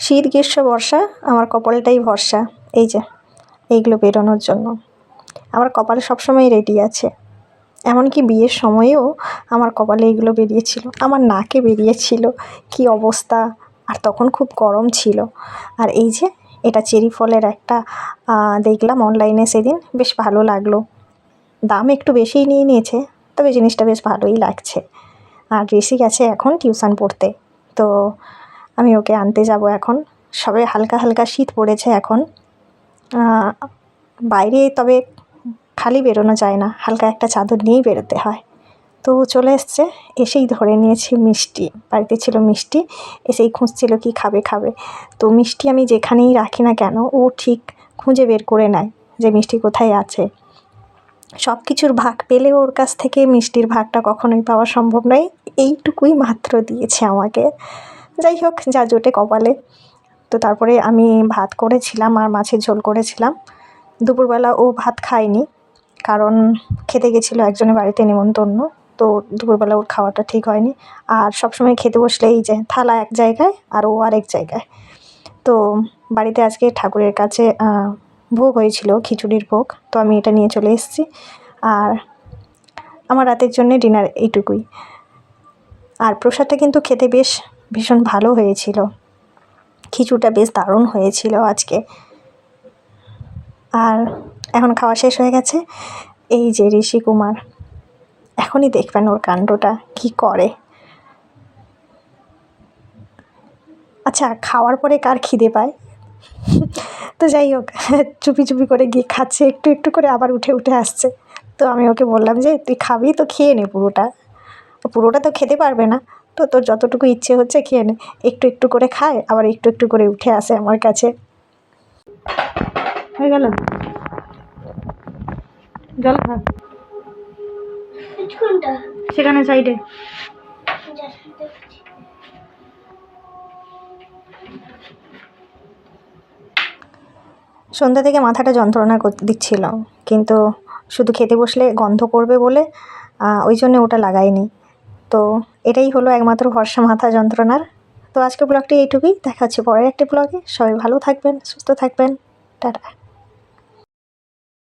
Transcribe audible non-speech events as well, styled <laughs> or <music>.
শীত, গ্রীষ্ম, বর্ষা, আমার কপালটাই ভরসা। এই যে, এইগুলো বেরোনোর জন্য। আমার কপাল সবসময় রেডি আছে। এমনকি বিয়ের সময়েও আমার কপালে এইগুলো বেরিয়েছিল। আমার নাকে বেরিয়েছিল কী অবস্থা, আর তখন খুব গরম ছিল। আর এই যে, এটা চেরি ফলের একটা দেখলাম অনলাইনে সেদিন, বেশ ভালো লাগল। দাম একটু বেশিই নিয়ে নিয়েছে, তবে জিনিসটা বেশ ভালোই লাগছে। আর ঋষি গেছে এখন টিউশন পড়তে। তো আমি ওকে আনতে যাব এখন। সবে হালকা হালকা শীত পড়েছে এখন। বাইরে তবে খালি বেরোনো যায় না, হালকা একটা চাদর নিয়েই বেরোতে হয়। তো চলে এসছে, এসেই ধরে নিয়েছি মিষ্টি। বাড়িতে ছিল মিষ্টি, এসেই খুঁজছিল কি খাবে খাবে। তো মিষ্টি আমি যেখানেই রাখি না কেন, ও ঠিক খুঁজে বের করে নেয় যে মিষ্টি কোথায় আছে। সব কিছুর ভাগ পেলে ওর কাছ থেকে মিষ্টির ভাগটা কখনোই পাওয়া সম্ভব নয়। এইটুকুই মাত্র দিয়েছে আমাকে। যাই হোক যা জোটে কপালে। তো তারপরে আমি ভাত করেছিলাম আর মাছের ঝোল করেছিলাম। দুপুরবেলা ও ভাত খায়নি, কারণ খেতে গেছিল একজনের বাড়িতে নেমন্তন্ন তো দুপুরবেলা ওর খাওয়াটা ঠিক হয়নি। আর সবসময় খেতে বসলে এই যে থালা এক জায়গায় আর ও আরেক জায়গায়। তো বাড়িতে আজকে ঠাকুরের কাছে ভোগ হয়েছিল, খিচুড়ির ভোগ। তো আমি এটা নিয়ে চলে এসেছি। আর আমার রাতের জন্যে ডিনার এইটুকুই। আর প্রসাদটা কিন্তু খেতে বেশ ভীষণ ভালো হয়েছিল। খিচুড়িটা বেশ দারুণ হয়েছিল আজকে। আর এখন খাওয়া শেষ হয়ে গেছে। এই যে ঋষি কুমার, এখনই দেখবেন ওর কাণ্ডটা কি করে। আচ্ছা খাওয়ার পরে কার খিদে পায়? <laughs> তো যাই হোক, চুপি চুপি করে গিয়ে খাচ্ছে, একটু একটু করে আবার উঠে উঠে আসছে। তো আমি ওকে বললাম যে, তুই খাবি তো খেয়ে নে পুরোটা। পুরোটা তো খেতে পারবে না। তো তোর যতটুকু ইচ্ছে হচ্ছে খেয়ে নে। একটু একটু করে খায় আবার একটু একটু করে উঠে আসে আমার কাছে। হয়ে গেল? জল খা। সেখানে সাইডে। সন্ধ্যা থেকে মাথাটা যন্ত্রণা দিচ্ছিল কিন্তু শুধু খেতে বসলে গন্ধ করবে বলে ওই জন্য ওটা লাগাইনি। তো এটাই হলো একমাত্র ভরসা মাথা যন্ত্রণার। তো আজকের ব্লগটি এইটুকুই। দেখা হচ্ছে পরের একটি ব্লগে। সবাই ভালো থাকবেন, সুস্থ থাকবেন। টাটা।